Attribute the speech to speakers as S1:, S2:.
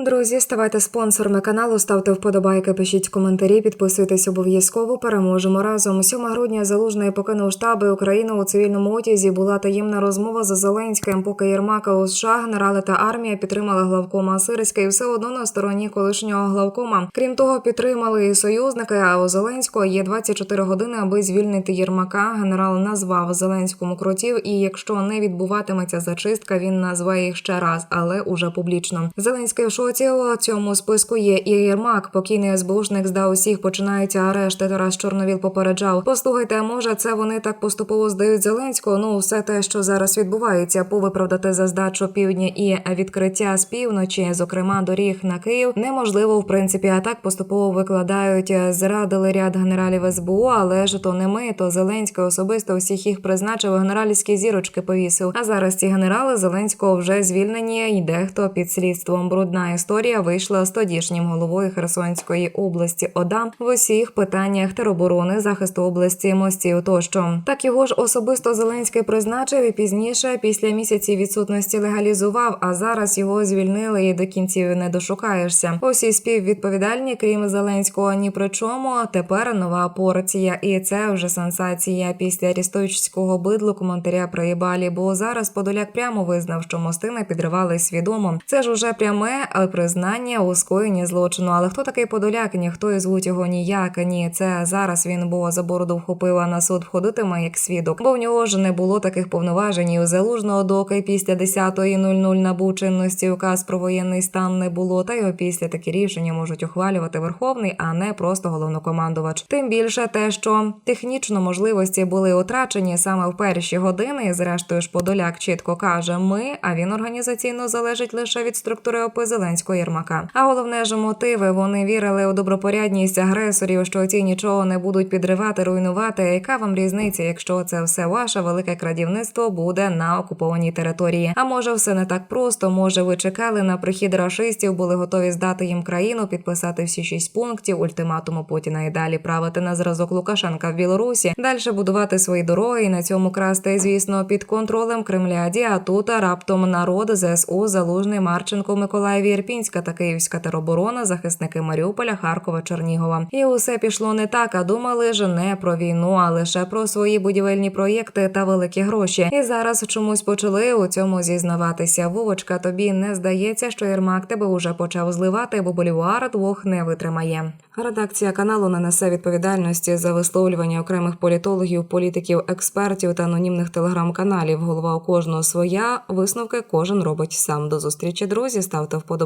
S1: Друзі, ставайте спонсорами каналу, ставте вподобайки, пишіть коментарі, підписуйтесь обов'язково. Переможемо разом. 7 грудня залужний покинув штаби України у цивільному одязі. Була таємна розмова за Зеленським. Поки Єрмака у США, генерали та армія підтримали главкома Сирська і все одно на стороні колишнього главкома. Крім того, підтримали і союзники. А у Зеленського є 24 години, аби звільнити Єрмака. Генерал назвав Зеленському кротів. І якщо не відбуватиметься зачистка, він назве їх ще раз, але уже публічно. Зеленський в шоці у цьому списку є і Єрмак. Покійний СБУшник здав усіх. Починаються арешти. Тарас Чорновіл попереджав. Послухайте, може, це вони так поступово здають Зеленського. Ну, все те, що зараз відбувається, повиправдати за здачу півдня і відкриття з півночі, зокрема доріг на Київ, неможливо в принципі. А так поступово викладають. Зрадили ряд генералів СБУ, але ж то не ми, то Зеленський особисто всіх їх призначив. Генеральські зірочки повісив. А зараз ці генерали Зеленського вже звільнені. І дехто під слідством брудна історія вийшла з тодішнім головою Херсонської області ОДА в усіх питаннях тероборони, захисту області, мостів тощо. Так його ж особисто Зеленський призначив і пізніше, після місяців відсутності, легалізував. А зараз його звільнили і до кінців не дошукаєшся. Усі співвідповідальні, крім Зеленського, ні при чому. Тепер нова порція, і це вже сенсація після рістовичського бидлу коментаря про Єбалі. Бо зараз Подоляк прямо визнав, що мости не підривали свідомо. Це ж уже пряме признання у скоєнні злочину. Але хто такий Подоляк? Ніхто і звуть його ніяк. Ні, це зараз він бо за бороду вхопив, а на суд входитиме як свідок. Бо в нього ж не було таких повноважень. І у залужного доки після 10.00 набув чинності указ про воєнний стан не було. Та й опісля такі рішення можуть ухвалювати верховний, а не просто головнокомандувач. Тим більше те, що технічно можливості були утрачені саме в перші години. І зрештою ж Подоляк чітко каже: ми, а він організаційно залежить лише від структури ОП Зеленського Єрмака. А головне ж мотиви вони вірили у добропорядність агресорів, що ці нічого не будуть підривати, руйнувати. Яка вам різниця, якщо це все ваше велике крадівництво буде на окупованій території? А може, все не так просто? Може, ви чекали на прихід рашистів, були готові здати їм країну, підписати всі шість пунктів ультиматуму Путіна і далі правити на зразок Лукашенка в Білорусі, далі будувати свої дороги і на цьому красти, звісно, під контролем Кремляді. А тут раптом народ ЗСУ, Залужний, Марченко, Миколаїв, Ірпінська та Київська тероборона, захисники Маріуполя, Харкова, Чернігова. І усе пішло не так. А думали ж не про війну, а лише про свої будівельні проєкти та великі гроші. І зараз чомусь почали у цьому зізнаватися. Вовочка, тобі не здається, що Єрмак тебе уже почав зливати, бо болівуар двох не витримає. Редакція каналу не несе відповідальності за висловлювання окремих політологів, політиків, експертів та анонімних телеграм-каналів. Голова у кожного своя. Висновки кожен робить сам. До зустрічі, друзі. Ставте